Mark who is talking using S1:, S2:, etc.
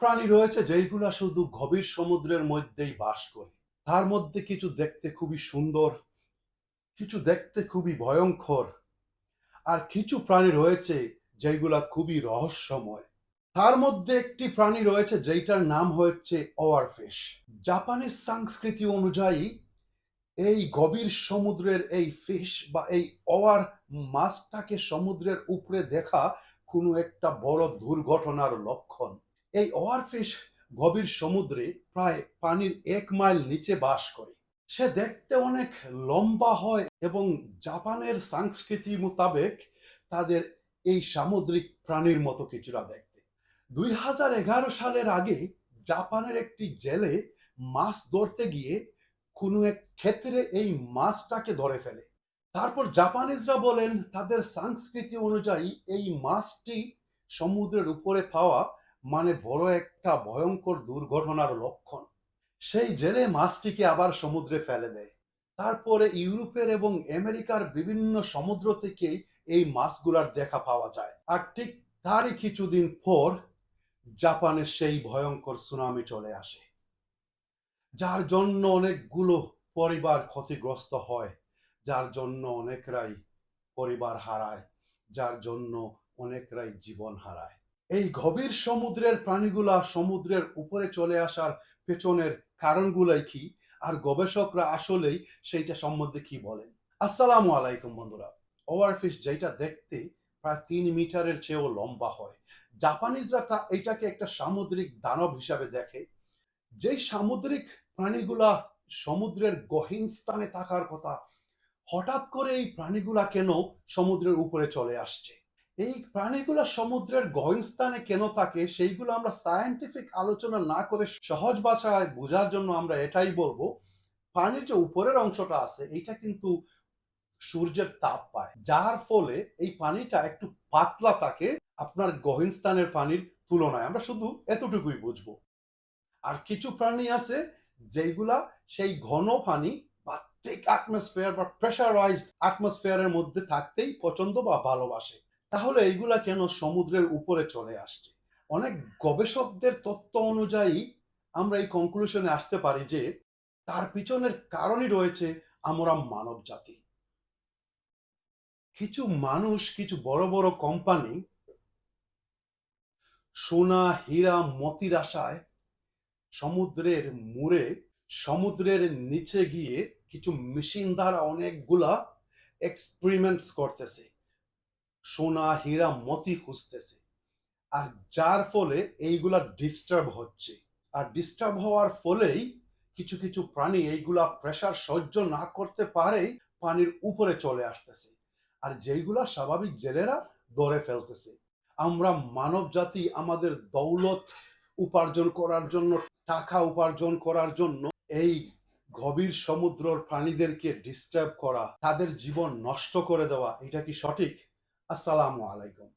S1: প্রাণী রয়েছে যেইগুলা শুধু গভীর সমুদ্রের মধ্যেই বাস করে। তার মধ্যে কিছু দেখতে খুবই সুন্দর, কিছু দেখতে খুবই ভয়ঙ্কর, আর কিছু প্রাণী রয়েছে যেগুলা খুবই রহস্যময়। তার মধ্যে একটি প্রাণী রয়েছে যেটার নাম হচ্ছে ওয়ারফিশ। জাপানের সংস্কৃতি অনুযায়ী এই গভীর সমুদ্রের এই ফিশ বা এই ওয়ার মাছটাকে সমুদ্রের উপরে দেখা কোনো একটা বড় দুর্ঘটনার লক্ষণ। এই ওয়ারফিশ গভীর সমুদ্রে প্রায় পানির এক মাইল নিচে বাস করে। সে দেখতে অনেক লম্বা হয় এবং জাপানের সংস্কৃতি মোতাবেক তাদের এই সামুদ্রিক প্রাণীর মতো কিছুটা দেখতে। দুই হাজার এগারো সালের আগে জাপানের একটি জেলে মাছ ধরতে গিয়ে কোনো এক ক্ষেত্রে এই মাছটাকে ধরে ফেলে। তারপর জাপানিজরা বলেন, তাদের সংস্কৃতি অনুযায়ী এই মাছটি সমুদ্রের উপরে পাওয়া মানে বড় একটা ভয়ঙ্কর দুর্ঘটনার লক্ষণ। সেই জেলে মাছটিকে আবার সমুদ্রে ফেলে দেয়। তারপরে ইউরোপের এবং আমেরিকার বিভিন্ন সমুদ্র থেকে এই মাছগুলার দেখা পাওয়া যায়। আর ঠিক তারই কিছুদিন পর জাপানের সেই ভয়ঙ্কর সুনামি চলে আসে। যার জন্য অনেকগুলো পরিবার ক্ষতিগ্রস্ত হয়, যার জন্য অনেকরাই পরিবার হারায়, যার জন্য অনেকরাই জীবন হারায়। এই গভীর সমুদ্রের প্রাণীগুলা সমুদ্রের উপরে চলে আসার পেছনের কারণগুলাই কি? আর গবেষকরা আসলেই সেইটা সম্বন্ধে কি বলেন? আসসালামু আলাইকুম বন্ধুরা। ওভারফিশ যেটা দেখতে প্রায় তিন মিটারের চেয়েও লম্বা হয়। জাপানিজরা তা এটাকে একটা সামুদ্রিক দানব হিসাবে দেখে। যেই সামুদ্রিক প্রাণীগুলা সমুদ্রের গহীন স্থানে থাকার কথা, হঠাৎ করে এই প্রাণীগুলা কেন সমুদ্রের উপরে চলে আসছে? এই প্রাণীগুলো সমুদ্রের গহীন স্থানে কেন থাকে, সেইগুলো আমরা সায়েন্টিফিক আলোচনা না করে সহজ ভাষায় বোঝার জন্য আমরা এটাই বলব। পানির যে উপরের অংশটা আছে এটা কিন্তু সূর্যের তাপ পায়। যার ফলে এই পানিটা একটু পাতলা থাকে আপনার গহীন স্থানের পানির তুলনায়। আমরা শুধু এতটুকুই বুঝব। আর কিছু প্রাণী আছে যেগুলা সেই ঘন পানি বা thick atmosphere বা প্রেশারাইজড অ্যাটমসফিয়ারের মধ্যে থাকতেই পছন্দ বা ভালোবাসে। তাহলে এইগুলা কেন সমুদ্রের উপরে চলে আসছে? অনেক গবেষকদের তত্ত্ব অনুযায়ী আমরা এই কনক্লুশনে আসতে পারি যে, তার পিছনের কারণই রয়েছে আমরা মানব জাতি। কিছু মানুষ, কিছু বড় বড় কোম্পানি সোনা, হীরা মতির আশায় সমুদ্রের মুড়ে, সমুদ্রের নিচে গিয়ে কিছু মেশিন দ্বারা অনেকগুলা এক্সপেরিমেন্টস করতেছে। সোনা, হীরা, মতি খুঁজতেছে। আর যার ফলে এইগুলা ডিস্টার্ব হচ্ছে। আর ডিস্টার্ব হওয়ার ফলেই কিছু কিছু প্রাণী এইগুলা প্রেসার সহ্য না করতে পারেই পানির উপরে চলে আসতেছে। আর যেইগুলা স্বাভাবিক জেলেরা ধরে ফেলতেছে। আমরা মানব জাতি আমাদের দৌলত উপার্জন করার জন্য, টাকা উপার্জন করার জন্য এই গভীর সমুদ্রর প্রাণীদেরকে ডিস্টার্ব করা, তাদের জীবন নষ্ট করে দেওয়া, এটা কি সঠিক? আসসালামু আলাইকুম।